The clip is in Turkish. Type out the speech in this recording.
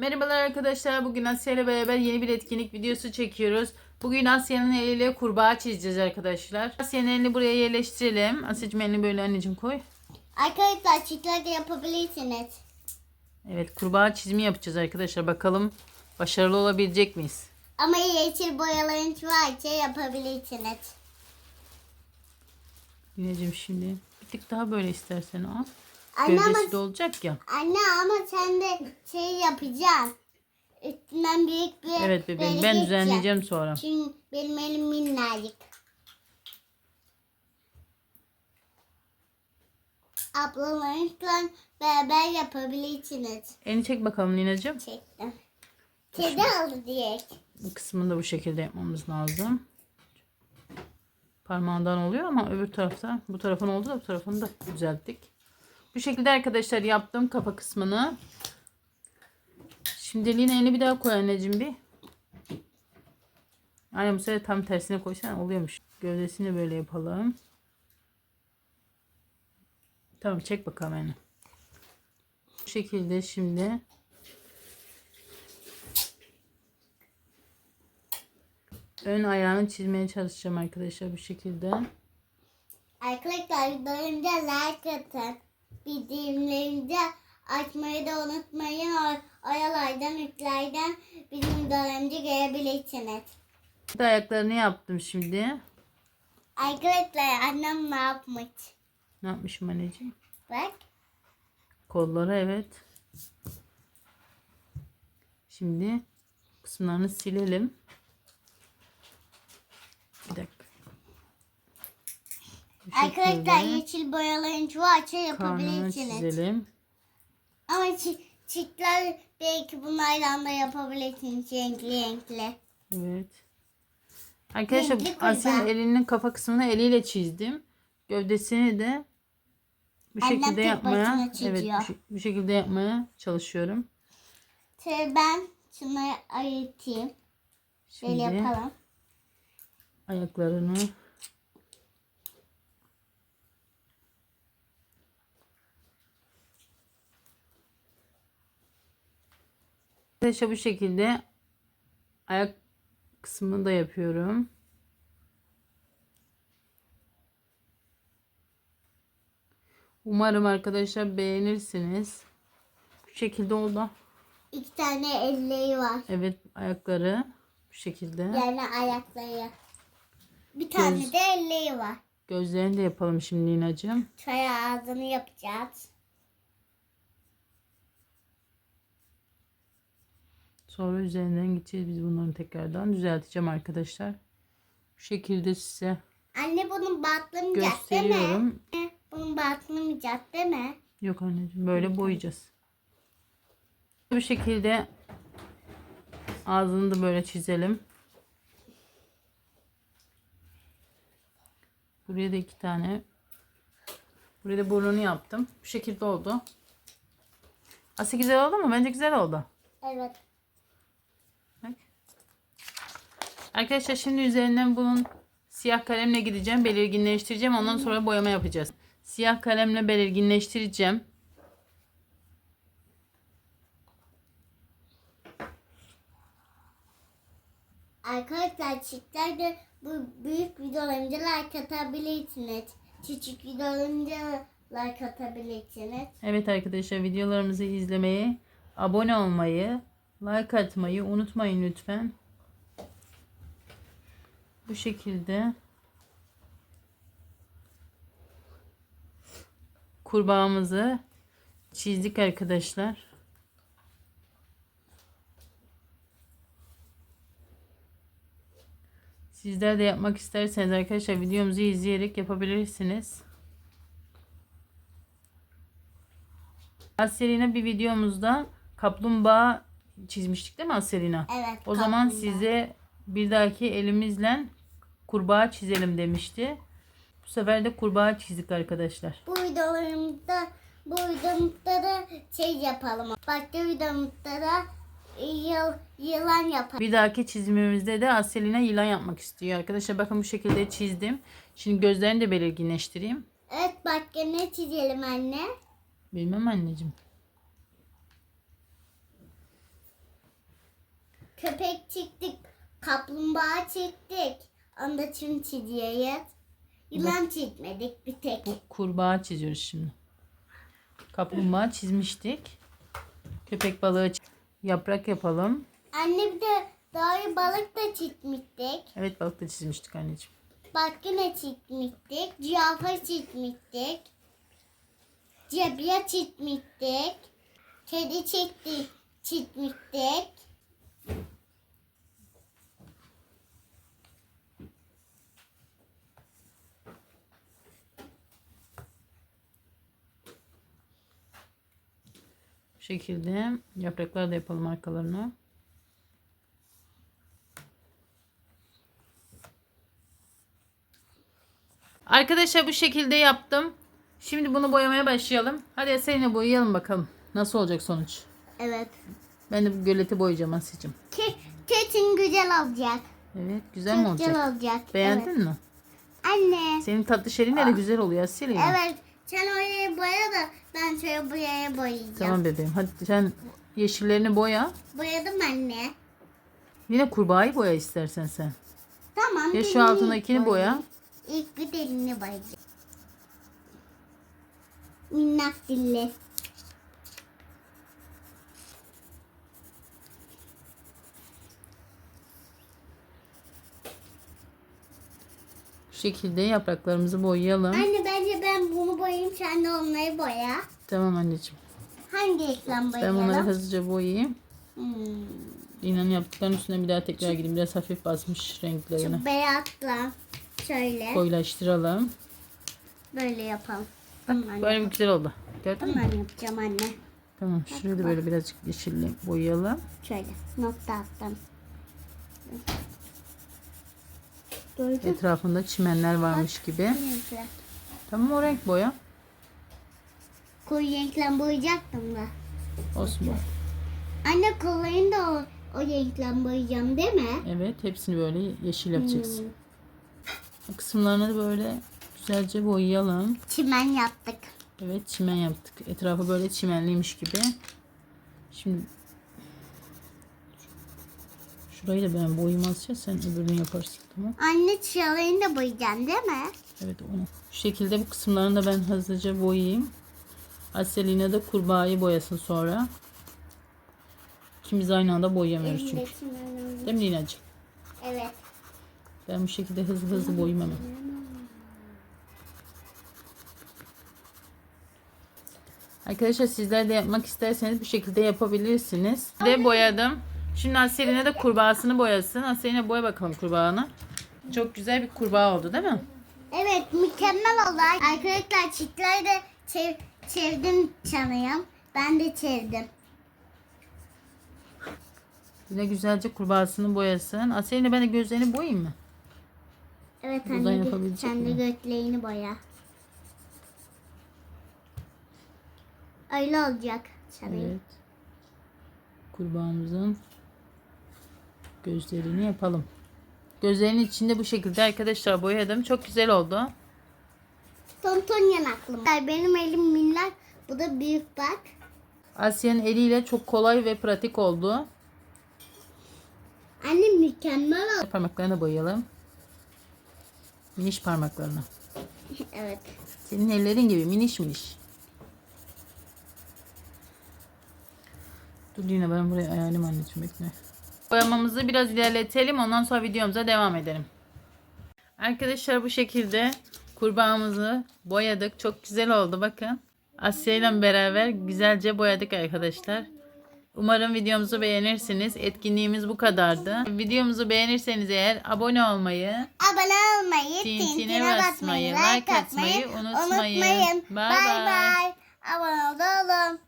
Merhabalar arkadaşlar. Bugün Asya ile beraber yeni bir etkinlik videosu çekiyoruz. Bugün Asya'nın eliyle kurbağa çizeceğiz arkadaşlar. Asya'nın elini buraya yerleştirelim. Asya'cığım elini böyle anneciğim koy. Arkadaşlar çiftler de yapabilirsiniz. Evet kurbağa çizimi yapacağız arkadaşlar. Bakalım başarılı olabilecek miyiz? Ama yeşil boyalarınız varsa yapabilirsiniz. Yineciğim şimdi bir tık daha böyle istersen al. Anne ama, Gövdesi de olacak ya. anne ama sen de şey yapacaksın. Üstünden büyük bir Evet bebeğim böyle ben geçeceksin. düzenleyeceğim sonra. Çünkü benim elim minnacık. Ablalarınızla beraber yapabilirsiniz. Elini çek bakalım Lina'cığım. Çektim. Kedi aldı direkt. Bu kısmını da bu şekilde yapmamız lazım. Parmağından oluyor ama öbür tarafta bu tarafın oldu da bu tarafını da düzelttik. Bu şekilde arkadaşlar yaptım kafa kısmını. Şimdi Lina elini bir daha koy anneciğim bir. Aynen bu sefer tam tersine koysan oluyormuş. Gövdesini böyle yapalım. Tamam çek bakalım yani. Bu şekilde şimdi ön ayağını çizmeye çalışacağım arkadaşlar bu şekilde. Arkadaşlar videolarımıza like atın. Bildirimlerinizi açmayı da unutmayın. O oyalardan, yüklerden bizim videolarımızı görebilirsiniz. Bir de ayaklarını yaptım şimdi. Arkadaşlar annem ne yapmış? Ne yapmışım anneciğim? Bak. Kolları evet. Şimdi kısımlarını silelim. Bir dakika. Bu Arkadaşlar yeşil boyalarınız varsa karnını yapabilirsiniz. çizelim. Ama çi- çiftler belki bunlardan da yapabilirsiniz renkli renkli. Evet. Arkadaşlar Renkli kurbağa. Asya'nın elinin kafa kısmını eliyle çizdim. Gövdesini de bu Annem şekilde tek yapmaya evet çiziyor. bu, şek- bu şekilde yapmaya çalışıyorum. Tabii ben şunları ayırtayım. Şimdi yapalım. ayaklarını Arkadaşlar bu şekilde ayak kısmını da yapıyorum. Umarım arkadaşlar beğenirsiniz. Bu şekilde oldu. İki tane elleri var. Evet ayakları bu şekilde. Yani ayakları. Bir tane Göz. de elleri var. Gözlerini de yapalım şimdi Lina'cığım. Çay ağzını yapacağız. Sonra üzerinden gideceğiz biz bunları tekrardan düzelteceğim arkadaşlar. Bu şekilde size Anne bunun batlamayacak değil mi? gösteriyorum. Bunun batlamayacak değil mi? Yok anneciğim böyle boyayacağız. Bu şekilde ağzını da böyle çizelim. Buraya da iki tane. Buraya da burnunu yaptım. Bu şekilde oldu. Aslı güzel oldu mu? Bence güzel oldu. Evet. Bak. Arkadaşlar şimdi üzerinden bunun siyah kalemle gideceğim. Belirginleştireceğim. Ondan sonra boyama yapacağız. Siyah kalemle belirginleştireceğim. Arkadaşlar çiftler de bu büyük videolarımıza like atabilirsiniz. Küçük videolarımıza like atabilirsiniz. Evet arkadaşlar videolarımızı izlemeyi, abone olmayı, like atmayı unutmayın lütfen. Bu şekilde kurbağamızı çizdik arkadaşlar. Sizler de yapmak isterseniz arkadaşlar videomuzu izleyerek yapabilirsiniz. Aselina bir videomuzda kaplumbağa çizmiştik değil mi Aselina? Evet. O zaman kaplumbağa. size bir dahaki elimizle kurbağa çizelim demişti. Bu sefer de kurbağa çizdik arkadaşlar. Bu videolarımızda bu videomuzda da şey yapalım. Başka videomuzda da yıl, yılan yapalım. Bir dahaki çizimimizde de Aselina yılan yapmak istiyor. Arkadaşlar bakın bu şekilde çizdim. Şimdi gözlerini de belirginleştireyim. Evet başka ne çizelim anne? Bilmem anneciğim. köpek çektik. Kaplumbağa çektik. Onda çim çiziyoruz. Yılan çizmedik bir tek. Bu kurbağa çiziyoruz şimdi. Kaplumbağa çizmiştik. Köpek balığı çi- yaprak yapalım. Anne bir de doğru balık da çizmiştik. Evet balık da çizmiştik anneciğim. Başka ne çizmiştik? Zürafa çizmiştik. Zebra çizmiştik. Kedi çekti çizmiştik. Şekilde yaprakları da yapalım arkalarına. Arkadaşlar bu şekilde yaptım. Şimdi bunu boyamaya başlayalım. Hadi seninle boyayalım bakalım. Nasıl olacak sonuç? Evet. Ben de bu göleti boyayacağım Asya'cığım. Ke kesin güzel olacak. Evet güzel mi Çok olacak? Güzel olacak. Beğendin Evet. mi? Anne. Senin tatlı şerinle de güzel oluyor Asya'yla. Evet. Sen oraya boya da ben şöyle buraya boyayacağım. Tamam bebeğim. Hadi sen yeşillerini boya. Boyadım anne. Yine kurbağayı boya istersen sen. Tamam. Ya şu altındakini boya. İlk bir dilini boyayacağım. Minnak dilli. Şekilde yapraklarımızı boyayalım. Anne bence ben bunu boyayayım sen de onları boya. Tamam anneciğim. Hangi ekran Ben boyayalım? bunları hızlıca boyayayım. Hmm. İnan yaptıkların üstüne bir daha tekrar gideyim. Biraz hafif basmış renklerini. Şu beyazla şöyle Koyulaştıralım. böyle yapalım. Tamam. Böyle bir güzel oldu. Gördün mü? Bunları yapacağım anne. Tamam. Şurayı da böyle birazcık yeşille boyayalım. Şöyle nokta attım. Gördün? Etrafında çimenler varmış gibi. Renkler. Tamam o renk boya. Koyu renkle boyayacaktım da. Olsun bu. Anne kollarını da o, o renkle boyayacağım değil mi? Evet hepsini böyle yeşil yapacaksın. Hmm. Bu kısımlarını da böyle güzelce boyayalım. Çimen yaptık. Evet çimen yaptık. Etrafı böyle çimenliymiş gibi. Şimdi şurayı da ben boyayayım Asya. Sen öbürünü yaparsın tamam. Anne çiğalarını da boyayacaksın değil mi? Evet onu. Şu şekilde bu kısımlarını da ben hızlıca boyayayım. Aselina da kurbağayı boyasın sonra. İkimiz aynı anda boyayamıyoruz çünkü. Çimen Değil mi Lina'cığım? Evet. Ben bu şekilde hızlı hızlı boyayayım hemen. Arkadaşlar sizler de yapmak isterseniz bu şekilde yapabilirsiniz. De boyadım. Şimdi Aselina de kurbağasını boyasın. Aselina boya bakalım kurbağanı. Çok güzel bir kurbağa oldu değil mi? Evet mükemmel oldu. Arkadaşlar çiftleri de çev çevdim sanıyorum. Ben de çevdim. Yine güzelce kurbağasını boyasın. Aselina ben de gözlerini boyayayım mı? Evet anne yapabilecek sen de mi? gökleğini boya. Öyle olacak sanıyorum. Evet. Kurbağamızın gözlerini yapalım. Gözlerinin içinde bu şekilde arkadaşlar boyadım. Çok güzel oldu. Tonton yanaklım. Benim elim minnak. Bu da büyük bak. Asya'nın eliyle çok kolay ve pratik oldu. Anne mükemmel oldu. Parmaklarına boyayalım. Miniş parmaklarına. evet. Senin ellerin gibi miniş miniş. Dur yine ben buraya ayarlayayım anneciğim bekle. Boyamamızı biraz ilerletelim ondan sonra videomuza devam edelim. Arkadaşlar bu şekilde kurbağamızı boyadık. Çok güzel oldu bakın. Asya ile beraber güzelce boyadık arkadaşlar. Umarım videomuzu beğenirsiniz. Etkinliğimiz bu kadardı. Videomuzu beğenirseniz eğer abone olmayı, Abone olmayı, Tintine basmayı, basmayı, like atmayı unutmayın. unutmayın. Bye Bye bye. bye. Abone olalım.